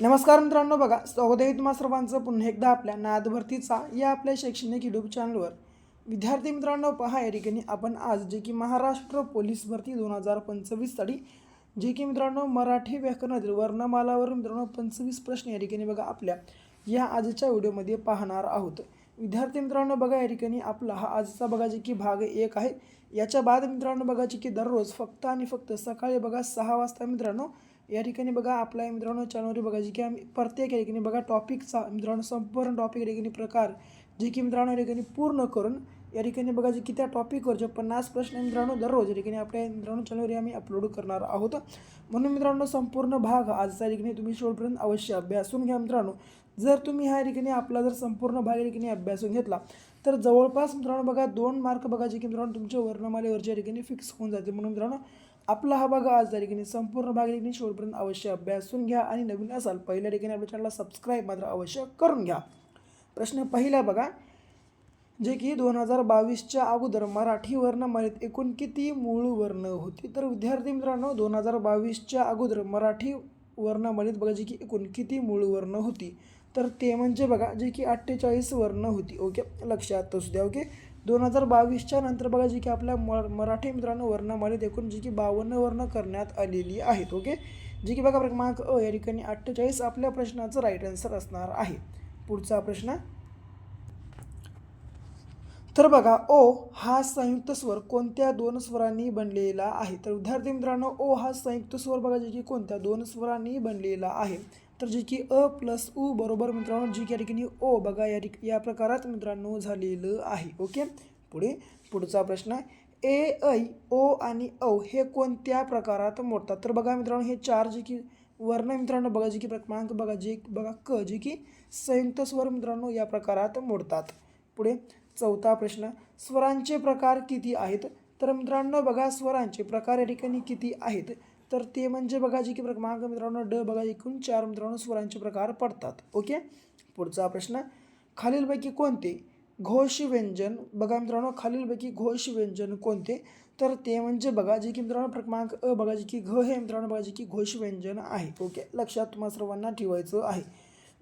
नमस्कार मित्रांनो बघा स्वागत आहे तुम्हा सर्वांचं पुन्हा एकदा आपल्या नाद भरतीचा या आपल्या शैक्षणिक यूट्यूब चॅनलवर विद्यार्थी मित्रांनो पहा या ठिकाणी आपण आज जे की महाराष्ट्र पोलीस भरती दोन हजार पंचवीस पंचवीससाठी जे की मित्रांनो मराठी व्याकरणातील वर्णमालावर मित्रांनो पंचवीस प्रश्न या ठिकाणी बघा आपल्या या आजच्या व्हिडिओमध्ये पाहणार आहोत. विद्यार्थी मित्रांनो बघा या ठिकाणी आपला हा आजचा बघा जे की भाग एक आहे. याच्या बाद मित्रांनो बघा जे की दररोज फक्त आणि फक्त सकाळी बघा सहा वाजता मित्रांनो या ठिकाणी बघा आपला मित्रांनो चॅनलवर बघा जे की आम्ही प्रत्येक या ठिकाणी बघा टॉपिकचा मित्रांनो संपूर्ण टॉपिक या ठिकाणी प्रकार जे की मित्रांनो या ठिकाणी पूर्ण करून या ठिकाणी बघा जे की त्या टॉपिकवर जे पन्नास प्रश्न मित्रांनो दररोज या ठिकाणी आपल्या मित्रांनो चॅनलवर आम्ही अपलोड करणार आहोत. म्हणून मित्रांनो संपूर्ण भाग आजच्या ठिकाणी तुम्ही शेवटपर्यंत अवश्य अभ्यासून घ्या मित्रांनो. जर तुम्ही ह्या ठिकाणी आपला जर संपूर्ण भाग या ठिकाणी अभ्यासून घेतला तर जवळपास मित्रांनो बघा दोन मार्क बघा जे की मित्रांनो तुमच्या वर्णमालेवरच्या ठिकाणी फिक्स होऊन जाते म्हणून मित्रांनो आपला हा भाग आज त्या ठिकाणी संपूर्ण भाग या ठिकाणी शेवटपर्यंत अवश्य अभ्यासून घ्या आणि नवीन असाल पहिल्या ठिकाणी आपल्या चॅनलला सबस्क्राईब मात्र अवश्य करून घ्या. प्रश्न पहिला बघा जे की दोन हजार बावीसच्या अगोदर मराठी वर्णमालेत एकूण किती मूळ वर्ण होती? तर विद्यार्थी मित्रांनो दोन हजार बावीसच्या अगोदर मराठी वर्णमालेत बघा जे की एकूण किती मूळ वर्ण होती? तर ते म्हणजे बघा जे की अठ्ठेचाळीस वर्ण होती. ओके? लक्षात असू द्या ओके? दोन हजार बावीसच्या नंतर बघा जी की आपल्या म मराठी मित्रांनो वर्णमालेत एकूण जी की बावन्न वर्ण करण्यात आलेली आहेत ओके? जी की बघा क्रमांक अ या ठिकाणी अठ्ठेचाळीस आपल्या प्रश्नाचं राईट आन्सर असणार आहे. पुढचा प्रश्न. तर बघा ओ हा संयुक्त स्वर कोणत्या दोन स्वरांनी बनलेला आहे? तर विद्यार्थी मित्रांनो ओ हा संयुक्त स्वर बघा जे की कोणत्या दोन स्वरांनी बनलेला आहे? तर जी की अ प्लस उ बरोबर मित्रांनो जी की या ठिकाणी ओ बघा या ठिक या प्रकारात मित्रांनो झालेलं आहे ओके? पुढे पुढचा प्रश्न ए ऐ ओ आणि औ हे कोणत्या प्रकारात मोडतात? तर बघा मित्रांनो हे चार जे की वर्ण मित्रांनो बघा जे की क्रमांक बघा जे बघा क जे की संयुक्त स्वर मित्रांनो या प्रकारात मोडतात. पुढे चौथा प्रश्न स्वरांचे प्रकार किती आहेत? तर मित्रांनो बघा स्वरांचे प्रकार या ठिकाणी किती आहेत? तर ते म्हणजे बघा जे की क्रमांक मित्रांनो ड बघा एकूण चार मित्रांनो स्वरांचे प्रकार पडतात. ओके? पुढचा प्रश्न खालीलपैकी कोणते? घोष व्यंजन. बघा मित्रांनो खालीलपैकी घोष व्यंजन कोणते? तर ते म्हणजे बघा जे की मित्रांनो क्रमांक अ बघा जे की घ हे मित्रांनो बघा जे की घोष व्यंजन आहे. ओके? लक्षात तुम्हाला सर्वांना ठेवायचं आहे.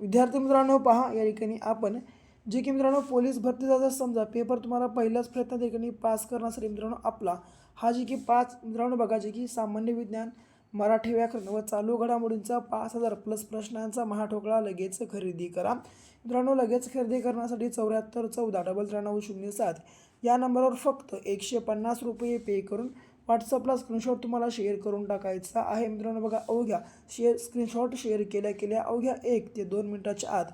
विद्यार्थी मित्रांनो पहा या ठिकाणी आपण जे की मित्रांनो पोलीस भरतीचा जर समजा पेपर तुम्हाला पहिल्याच प्रयत्न ठिकाणी पास करण्यासाठी मित्रांनो आपला. हा जे की पाच मित्रांनो बघा जे की सामान्य विज्ञान मराठी व्याकरण व चालू घडामोडींचा पाच हजार प्लस प्रश्नांचा महाठोकळा लगेच खरेदी करा. मित्रांनो लगेच खरेदी करण्यासाठी चौऱ्याहत्तर चौदा डबल त्र्याण्णव शून्य सात या नंबरवर फक्त एकशे पन्नास रुपये पे करून व्हॉट्सअपला स्क्रीनशॉट तुम्हाला शेअर करून टाकायचा आहे. मित्रांनो बघा अवघ्या शेअर स्क्रीनशॉट शेअर केल्या केल्या अवघ्या एक ते दोन मिनटाच्या आत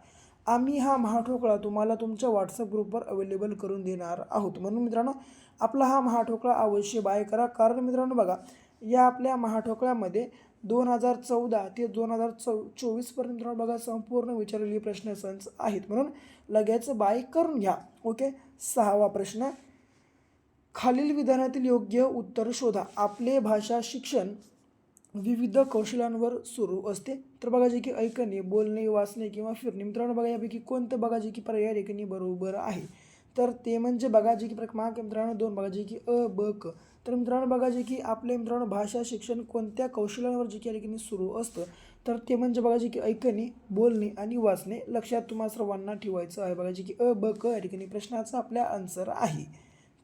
आम्ही हा महाठोकळा तुम्हाला तुमच्या व्हॉट्सअप ग्रुपवर अवेलेबल करून देणार आहोत. म्हणून मित्रांनो आपला हा महाठोकळा अवश्य बाय करा. कारण मित्रांनो बघा या आपल्या महाठोकळ्यामध्ये दोन हजार चौदा ते दोन हजार चौ चोवीसपर्यंत मित्रांनो बघा संपूर्ण विचारलेली प्रश्न संच आहेत. म्हणून लगेच बाय करून घ्या. ओके सहावा प्रश्न. खालील विधानातील योग्य उत्तर शोधा. आपले भाषा शिक्षण विविध कौशल्यांवर सुरू असते. तर बघा जे की ऐकणे बोलणे वाचणे किंवा फिरणे मित्रांनो बघा यापैकी कोणतं बघा जे की पर्याय रेखणी बरोबर आहे? तर ते म्हणजे बघा जे की क्रमांक मित्रांनो दोन बघा जे की अ ब क. तर मित्रांनो बघा जे की आपले मित्रांनो भाषा शिक्षण कोणत्या कौशल्यांवर जे की या सुरू असतं? तर ते म्हणजे बघा जे की ऐकणे बोलणे आणि वाचणे लक्षात तुम्हाला सर्वांना ठेवायचं आहे. बघा जे की अ ब क या ठिकाणी प्रश्नाचा आपल्या आन्सर आहे.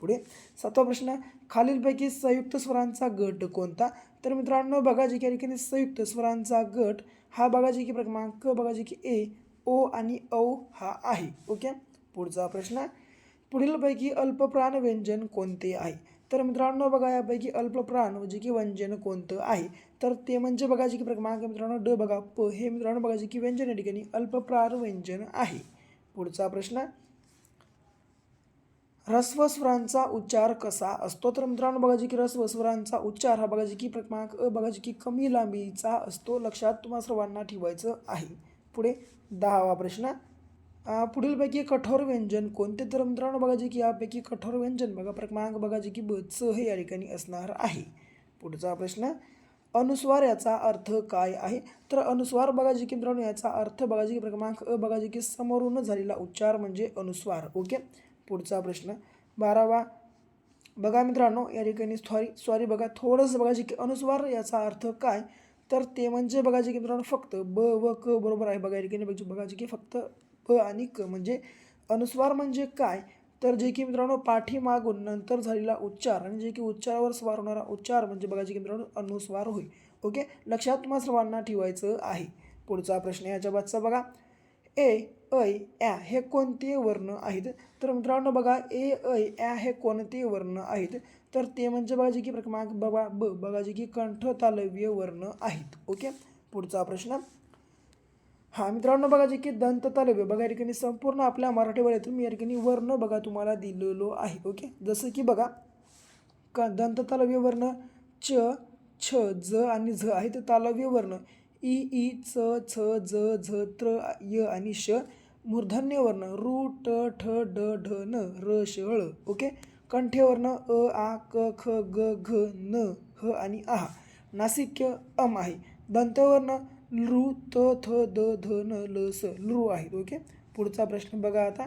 पुढे सातवा प्रश्न खालीलपैकी संयुक्त स्वरांचा गट कोणता? तर मित्रांनो बघा जे की ठिकाणी संयुक्त स्वरांचा गट हा बघा जे की क्रमांक बघा जे की ए ओ आणि औ हा आहे. ओके? पुढचा प्रश्न. पुढीलपैकी अल्पप्राण व्यंजन कोणते आहे? तर मित्रांनो बघा यापैकी अल्पप्राण जे की व्यंजन कोणतं आहे? तर ते म्हणजे बघा जे की क्रमांक मित्रांनो ड बघा प हे मित्रांनो बघा जे की व्यंजन या ठिकाणी अल्पप्राण व्यंजन आहे. पुढचा प्रश्न. ह्रस्वस्वरांचा उच्चार कसा असतो? तर मित्रांनो बघा जी की ह्रस्वस्वरांचा उच्चार हा बघा जी की क्रमांक अ बघा जी की कमी लांबीचा असतो. लक्षात तुम्हाला सर्वांना ठेवायचं आहे. पुढे दहावा प्रश्न. पुढीलपैकी कठोर व्यंजन कोणते? तर मित्रांनो बघा की यापैकी कठोर व्यंजन बघा क्रमांक बघा की ब च हे या ठिकाणी असणार आहे. पुढचा प्रश्न. अनुस्वार याचा अर्थ काय आहे? तर अनुस्वार बघा की मित्रांनो याचा अर्थ बघा जी की क्रमांक अ बघा की समोरून झालेला उच्चार म्हणजे अनुस्वार. ओके? पुढचा प्रश्न. बारावा बघा मित्रांनो या ठिकाणी सॉरी सॉरी बघा थोडंसं बघा जे की अनुस्वार याचा अर्थ काय? तर ते म्हणजे बघा जे की मित्रांनो फक्त ब व क बरोबर आहे बघा या ठिकाणी बघा बघाची जे की फक्त ब आणि क म्हणजे अनुस्वार म्हणजे काय? तर जे की मित्रांनो पाठीमागून नंतर झालेला उच्चार आणि जे की उच्चारावर स्वार होणारा उच्चार म्हणजे बघा जे की मित्रांनो अनुस्वार होईल ओके लक्षात तुम्हाला सर्वांना ठेवायचं आहे. पुढचा प्रश्न याच्या बादचा बघा. ए ऐ या हे कोणते वर्ण आहेत. तर मित्रांनो बघा ए ऐ ॲ हे कोणते वर्ण आहेत. तर ते म्हणजे बघा जे की क्रमांक बघा ब बघा जे की कंठ तालव्य वर्ण आहेत. ओके? पुढचा प्रश्न. हा मित्रांनो बघा जे की दंत तालव्य बघा या ठिकाणी संपूर्ण आपल्या मराठी वळ्यातून मी या ठिकाणी वर्ण बघा तुम्हाला दिलेलो आहे. ओके? जसं की बघा क दंत तालव्य वर्ण च छ ज आणि झ आहे तालव्य वर्ण. इ ई च छ ज झ त्र य आणि श मूर्धन्य वर्ण ट ठ ड ढ न र श ळ ओके? कंठ्य वर्ण अ आ क ख ग घ न ह आणि आह नासिक्य अम आहे. दंतवर्ण लृ त थ द ध न ल स लृ आहेत ओके? पुढचा प्रश्न बघा आता.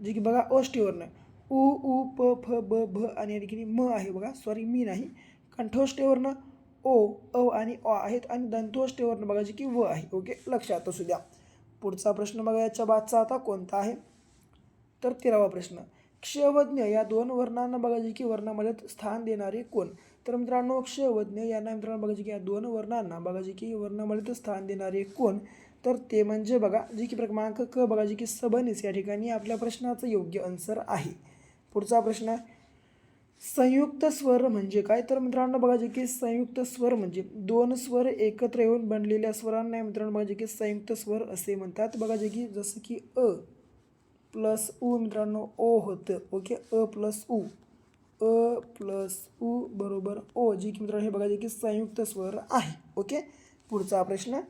जे की बघा ओष्टीवर्ण उ उ प फ ब भ आणि या ठिकाणी म आहे बघा. सॉरी मी नाही. कंठोष्ठीवर्ण ओ अ आणि अ आहेत आणि दंतोष्ठीवर्ण बघा बघायची की व आहे. ओके लक्षात असू द्या. पुढचा प्रश्न बघा याच्या बादचा आता कोणता आहे? तर तेरावा प्रश्न. क्षवज्ञ या दोन वर्णांना बघा की वर्णामध्ये स्थान देणारे कोण? तर मित्रांनो क्षवज्ञ यांना मित्रांनो बघा की या दोन वर्णांना बघा की वर्णामध्ये स्थान देणारे कोण? तर ते म्हणजे बघा जे की क्रमांक क बघा की सबनीस या ठिकाणी आपल्या प्रश्नाचं योग्य आन्सर आहे. पुढचा प्रश्न. संयुक्त स्वर म्हणजे काय? तर मित्रांनो बघा जे की संयुक्त स्वर म्हणजे दोन स्वर एकत्र येऊन बनलेल्या स्वरांना मित्रांनो बघा जे की संयुक्त स्वर असे म्हणतात. बघा जे की जसं की अ प्लस उ मित्रांनो ओ होतं. ओके? अ प्लस उ. अ प्लस उ बरोबर ओ जी की मित्रांनो हे बघा जे की संयुक्त स्वर आहे. ओके? पुढचा प्रश्न.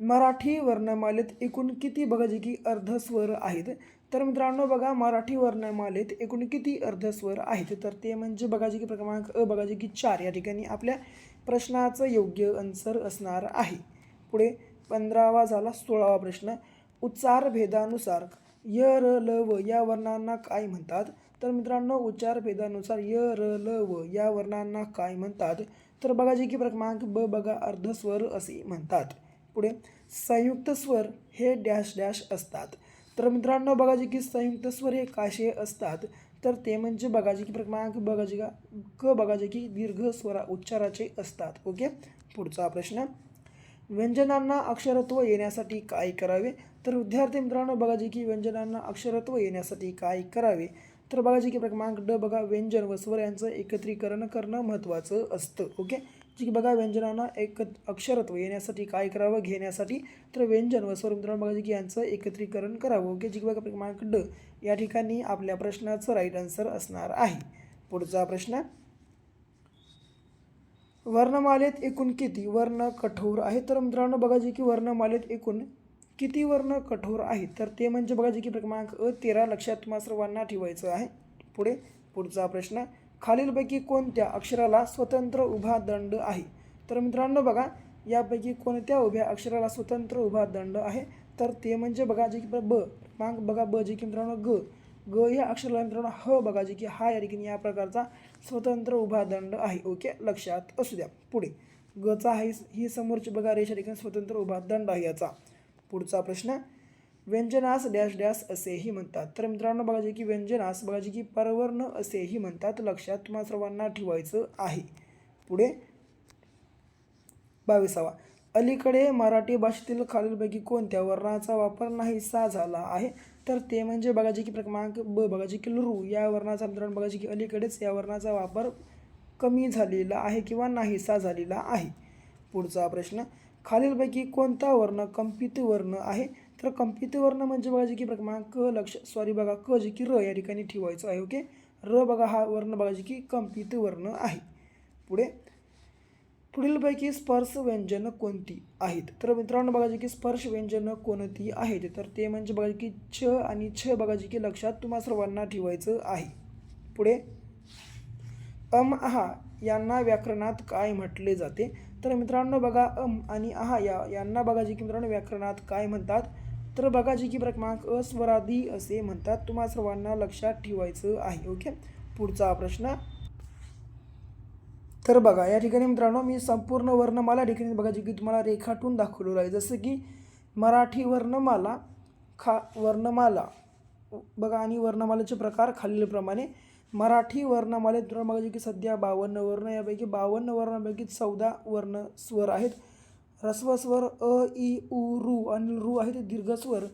मराठी वर्णमालेत एकूण किती बघा जे की अर्धस्वर आहेत? तर मित्रांनो बघा मराठी वर्णमालेत एकूण किती अर्धस्वर आहेत? तर ते म्हणजे बघा जे की क्रमांक अ बघा जे की चार. या ठिकाणी आपल्या प्रश्नाचं योग्य आन्सर असणार आहे. पुढे पंधरावा झाला सोळावा प्रश्न. उच्चार भेदानुसार य र ल व या वर्णांना काय म्हणतात? तर मित्रांनो उच्चार भेदानुसार य र ल व या वर्णांना काय म्हणतात? तर बघा जे की क्रमांक ब बघा अर्धस्वर असे म्हणतात. पुढे संयुक्त स्वर हे डॅश डॅश असतात. तर मित्रांनो बघा जे की संयुक्त स्वर हे काशे असतात. तर ते म्हणजे बघा जे की बघा जे का क बघा जे की दीर्घ स्वरा उच्चाराचे असतात. ओके? पुढचा प्रश्न. व्यंजनांना अक्षरत्व येण्यासाठी काय करावे? तर विद्यार्थी मित्रांनो बघा जे की व्यंजनांना अक्षरत्व येण्यासाठी काय करावे? तर बघा जे की क्रमांक ड बघा व्यंजन व स्वर यांचं एकत्रीकरण करणं महत्त्वाचं असतं. ओके? जे की बघा व्यंजनांना एक अक्षरत्व येण्यासाठी काय करावं? घेण्यासाठी. तर व्यंजन व स्वर मित्रांनो बघा जे की यांचं एकत्रीकरण करावं. ओके? जी की बघा क्रमांक ड या ठिकाणी आपल्या प्रश्नाचं राईट आन्सर असणार आहे. पुढचा प्रश्न. वर्णमालेत एकूण किती वर्ण कठोर आहे तर मित्रांनो बघा जे की वर्णमालेत एकूण किती वर्ण कठोर आहेत? तर ते म्हणजे बघा जे की क्रमांक अ तेरा लक्षात तुम्हाला सर्वांना ठेवायचं आहे. पुढे पुढचा प्रश्न. खालीलपैकी कोणत्या अक्षराला स्वतंत्र उभा दंड आहे? तर मित्रांनो बघा यापैकी कोणत्या उभ्या अक्षराला स्वतंत्र उभा दंड आहे? तर ते म्हणजे बघा जे की ब मांग बघा ब जे की मित्रांनो ग. ग या अक्षराला मित्रांनो ह बघा जे की हा या ठिकाणी या प्रकारचा स्वतंत्र उभा दंड आहे. ओके लक्षात असू द्या. पुढे. गचा ही ही समोरची बघा रेषा ठिकाणी स्वतंत्र उभा दंड आहे याचा. पुढचा प्रश्न. व्यंजनास डॅश डॅश असेही म्हणतात. तर मित्रांनो बघा जे की व्यंजनास बघा जे की परवर्ण असेही म्हणतात. लक्षात तुम्हा सर्वांना ठेवायचं आहे. पुढे बावीसावा. अलीकडे मराठी भाषेतील खालीलपैकी कोणत्या वर्णाचा वापर नाहीसा झाला आहे? तर ते म्हणजे बघा जे की क्रमांक ब बघा जे की लरू. या वर्णाचा मित्रांनो बघा जे की अलीकडेच या वर्णाचा वापर कमी झालेला आहे किंवा नाहीसा झालेला आहे. पुढचा प्रश्न. खालीलपैकी कोणता वर्ण कंपित वर्ण आहे? तर कंपित वर्ण म्हणजे बघा जे की प्रमाण क लक्ष सॉरी बघा क जे की र या ठिकाणी ठेवायचं आहे ओके र बघा हा वर्ण बघा जे की कंपित वर्ण आहे. पुढे. पुढीलपैकी स्पर्श व्यंजनं कोणती आहेत? तर मित्रांनो बघा जे की स्पर्श व्यंजनं कोणती आहेत? तर ते म्हणजे बघा जे की छ आणि छ बघा जे की लक्षात तुम्हा सर्वांना ठेवायचं आहे. पुढे. अम आहा यांना व्याकरणात काय म्हटले जाते? तर मित्रांनो बघा अम आणि आहा या यांना बघा जे की मित्रांनो व्याकरणात काय म्हणतात? तर बघा जे की क्रमांक अस्वराधी असे म्हणतात. तुम्हा सर्वांना लक्षात ठेवायचं आहे ओके? पुढचा प्रश्न. तर बघा या ठिकाणी मित्रांनो मी संपूर्ण वर्णमाला ठिकाणी बघा जे की तुम्हाला रेखाटून दाखवलेलं आहे. जसं की मराठी वर्णमाला खा वर्णमाला बघा आणि वर्णमालेचे प्रकार खालीलप्रमाणे. मराठी वर्णमालेत बघा जे की सध्या बावन्न वर्ण यापैकी बावन्न वर्णापैकी चौदा वर्ण स्वर आहेत. ह्रस्व स्वर अ ई उ रु आणि रु आहे ते दीर्घ स्वर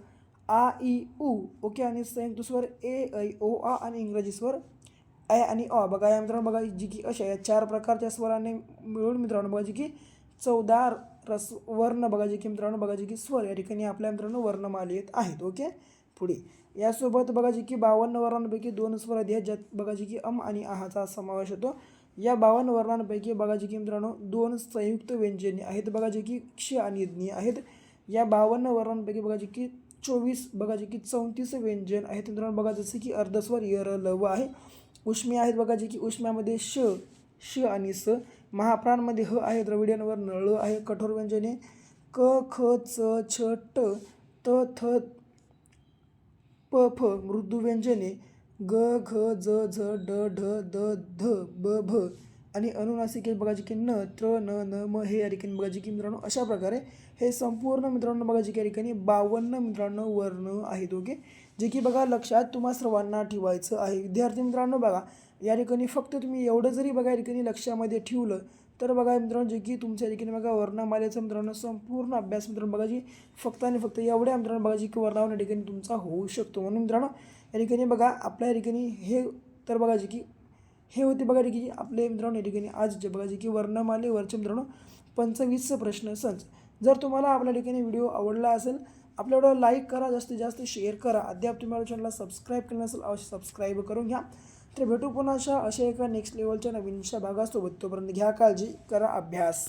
आ ई उ ओके आणि संयुक्त स्वर ए ऐ ओ आ आणि इंग्रजी स्वर ए आणि अ. बघा या मित्रांनो बघा जी की अशा या चार प्रकारच्या स्वराने मिळून मित्रांनो बघा जी की चौदा रस वर्ण बघा जे की मित्रांनो बघा जे की स्वर या ठिकाणी आपल्या मित्रांनो वर्णमालेत आहेत ओके? पुढे. यासोबत बघा जी की बावन्न वर्णांपैकी दोन स्वर आहेत ज्यात बघा जी की अम आणि आहाचा समावेश होतो. या बावन्न वर्णांपैकी बघा जी की मित्रांनो दोन संयुक्त व्यंजने आहेत बघा जे की क्ष आणि ज्ञ आहेत. या बावन्न वर्णांपैकी बघा जी की चोवीस बघा जे की चौतीस व्यंजन आहेत मित्रांनो बघा जसं की अर्धस्वर यर लव आहे. उष्मी आहेत बघा जे की उष्म्यामध्ये श श आणि स. महाप्राणमध्ये ह आहे द्रविड्यांवर नळ आहे कठोर व्यंजने. क ख च छ ट त थ प फ मृदू व्यंजने. ग घ ज झ ड ढ द ध ब भ आणि अनुनासिके बघायची की न त्र न न म हे या ठिकाणी बघा की मित्रांनो अशा प्रकारे हे संपूर्ण मित्रांनो बघायची की या ठिकाणी बावन्न मित्रांनो वर्ण आहेत ओके? जे की बघा लक्षात तुम्हा सर्वांना ठेवायचं आहे. विद्यार्थी मित्रांनो बघा या ठिकाणी फक्त तुम्ही एवढं जरी बघा या ठिकाणी लक्षामध्ये ठेवलं तर बघा मित्रांनो जे की तुमच्या ठिकाणी बघा वर्णमालेचं मित्रांनो संपूर्ण अभ्यास मित्रांनो बघायची फक्त आणि फक्त एवढ्या मित्रांनो बघायची की वर्णावर ठिकाणी तुमचा होऊ शकतो. म्हणून मित्रांनो या ठिकाणी बघा आपल्या या ठिकाणी हे तर बघा की हे होते बघा की आपले मित्रांनो या ठिकाणी आज बघायचे बघा वर्णमाले की मित्रांनो पंचवीस प्रश्न संच. जर तुम्हाला आपल्या ठिकाणी व्हिडिओ आवडला असेल आपल्या व्हिडिओ लाईक करा जास्तीत जास्त शेअर करा. अद्याप तुम्ही आपल्या चॅनलला सबस्क्राईब केलं नसेल अवश्य सबस्क्राईब करून घ्या. तर भेटू पुन्हा अशा अशा एका नेक्स्ट लेवलच्या नवीनशा भागासोबत. तोपर्यंत घ्या काळजी करा अभ्यास.